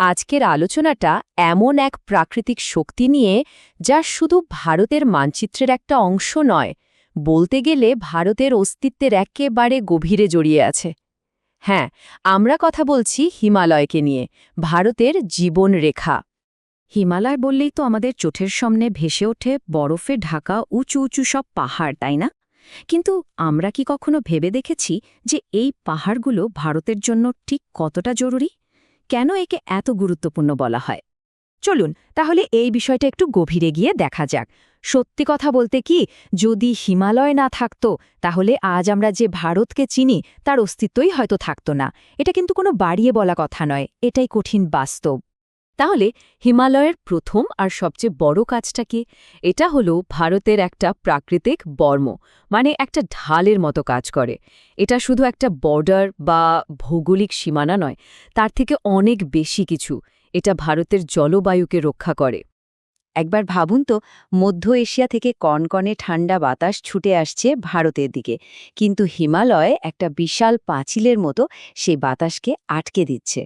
আজকের আলোচনাটা এমন এক প্রাকৃতিক শক্তি নিয়ে যা শুধু ভারতের মানচিত্রের একটা অংশ নয়, বলতে গেলে ভারতের অস্তিত্বের একেবারে গভীরে জড়িয়ে আছে। হ্যাঁ আমরা কথা বলছি হিমালয়কে নিয়ে, ভারতের জীবন রেখা। হিমালয় বললেই তো আমাদের চোখের সামনে ভেসে ওঠে বরফে ঢাকা উঁচু উঁচু সব পাহাড়, তাই না? কিন্তু আমরা কি কখনো ভেবে দেখেছি যে এই পাহাড়গুলো ভারতের জন্য ঠিক কতটা জরুরি? কেন একে এত গুরুত্বপূর্ণ বলা হয়? চলুন, তাহলে এই বিষয়টা একটু গভীরে গিয়ে দেখা যাক। সত্যি কথা বলতে কি, যদি হিমালয় না থাকত, তাহলে আজ আমরা যে ভারতকে চিনি, তার অস্তিত্বই হয়তো থাকত না। এটা কিন্তু কোনো বাড়িয়ে বলা কথা নয়, এটাই কঠিন বাস্তব। তাহলে হিমালয়ের প্রথম আর সবচেয়ে বড় কাজটা কি? এটা হলো ভারতের একটা প্রাকৃতিক বর্ম মানে একটা ঢালের মতো কাজ করে। এটা শুধু একটা বর্ডার বা ভৌগোলিক সীমানা নয়, তার থেকে অনেক বেশি কিছু এটা ভারতের জলবায়ুকে রক্ষা করে। একবার ভাবুন তো, মধ্য এশিয়া থেকে কনকনে ঠান্ডা বাতাস ছুটে আসছে ভারতের দিকে, কিন্তু হিমালয় একটা বিশাল পাঁচিলের মতো সেই বাতাসকে আটকে দিচ্ছে।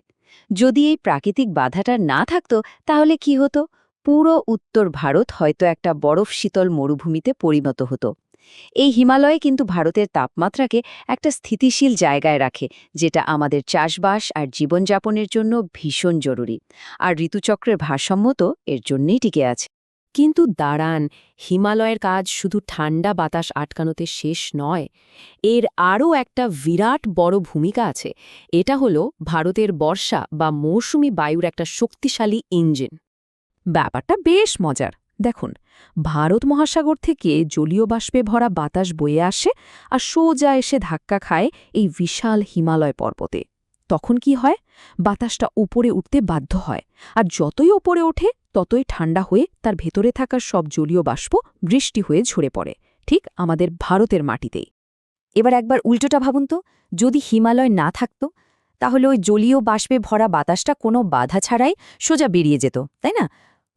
যদি এই প্রাকৃতিক বাধাটা না থাকত, তাহলে কি হতো? পুরো উত্তর ভারত হয়তো একটা বরফ শীতল মরুভূমিতে পরিণত হতো। এই হিমালয়ে কিন্তু ভারতের তাপমাত্রাকে একটা স্থিতিশীল জায়গায় রাখে, যেটা আমাদের চাষবাস আর জীবনযাপনের জন্য ভীষণ জরুরি। আর ঋতুচক্রের ভারসাম্য তো এর জন্যেই টিকে আছে। কিন্তু দাঁড়ান, হিমালয়ের কাজ শুধু ঠান্ডা বাতাস আটকানোতে শেষ নয়, এর আরও একটা বিরাট বড় ভূমিকা আছে, এটা হলো ভারতের বর্ষা বা মৌসুমি বায়ুর একটা শক্তিশালী ইঞ্জিন। ব্যাপারটা বেশ মজার। দেখুন, ভারত মহাসাগর থেকে জলীয় বাষ্পে ভরা বাতাস বয়ে আসে আর সোজা এসে ধাক্কা খায় এই বিশাল হিমালয় পর্বতে। তখন কি হয়? বাতাসটা উপরে উঠতে বাধ্য হয়, আর যতই ওপরে ওঠে ততই ঠান্ডা হয়ে তার ভেতরে থাকা সব জলীয় বাষ্প বৃষ্টি হয়ে ঝরে পড়ে, ঠিক আমাদের ভারতের মাটিতেই এবার একবার উল্টোটা ভাবুন তো, যদি হিমালয় না থাকত, তাহলে ওই জলীয় বাষ্পে ভরা বাতাসটা কোনো বাধা ছাড়াই সোজা বেরিয়ে যেত, তাই না?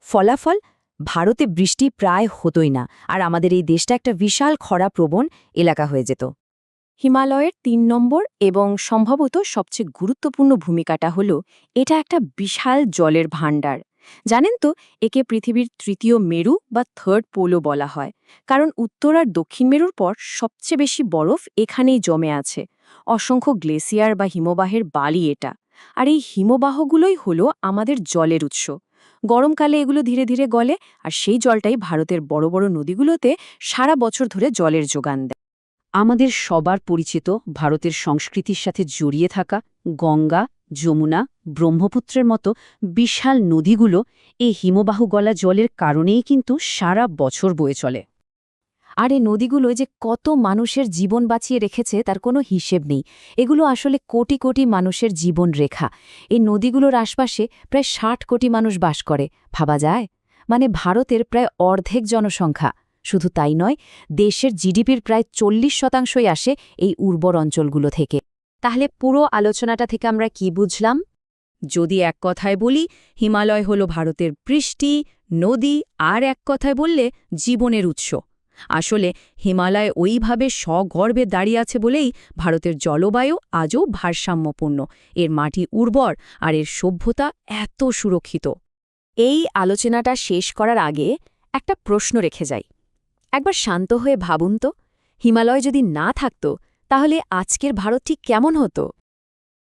ফলাফল, ভারতে বৃষ্টি প্রায় হতোই না, আর আমাদের এই দেশটা একটা বিশাল খরা প্রবণ এলাকা হয়ে যেত। হিমালয়ের তিন নম্বর এবং সম্ভবত সবচেয়ে গুরুত্বপূর্ণ ভূমিকাটা হল, এটা একটা বিশাল জলের ভাণ্ডার। জানেন তো, একে পৃথিবীর তৃতীয় মেরু বা থার্ড পোলও বলা হয়। কারণ উত্তর আর দক্ষিণ মেরুর পর সবচেয়ে বেশি বরফ এখানেই জমে আছে। অসংখ্য গ্লেসিয়ার বা হিমবাহের বালি এটা। আর এই হিমবাহগুলোই হলো আমাদের জলের উৎস। গরমকালে এগুলো ধীরে ধীরে গলে আর সেই জলটাই ভারতের বড় বড় নদীগুলোতে সারা বছর ধরে জলের যোগান দেয়। আমাদের সবার পরিচিত ভারতের সংস্কৃতির সাথে জড়িয়ে থাকা গঙ্গা যমুনা, ব্রহ্মপুত্রের মতো বিশাল নদীগুলো এই হিমবাহু গলা জলের কারণেই কিন্তু সারা বছর বয়ে চলে। আর এই নদীগুলো যে কত মানুষের জীবন বাঁচিয়ে রেখেছে তার কোনো হিসেব নেই। এগুলো আসলে কোটি কোটি মানুষের জীবন রেখা। এই নদীগুলোর আশপাশে প্রায় ষাট কোটি মানুষ বাস করে, ভাবা যায়? মানে ভারতের প্রায় অর্ধেক জনসংখ্যা। শুধু তাই নয়, দেশের জিডিপির প্রায় চল্লিশ শতাংশই আসে এই উর্বর অঞ্চলগুলো থেকে। তাহলে পুরো আলোচনাটা থেকে আমরা কি বুঝলাম? যদি এক কথায় বলি, হিমালয় হল ভারতের বৃষ্টি নদী, আর এক কথায় বললে জীবনের উৎস। আসলে হিমালয় ওইভাবে স্বগর্বে দাঁড়িয়ে আছে বলেই ভারতের জলবায়ু আজও ভারসাম্যপূর্ণ। এর মাটি উর্বর আর এর সভ্যতা এত সুরক্ষিত। এই আলোচনাটা শেষ করার আগে একটা প্রশ্ন রেখে যাই। একবার শান্ত হয়ে ভাবুন তো, হিমালয় যদি না থাকত তাহলে আজকের ভারত ঠিক কেমন হতো?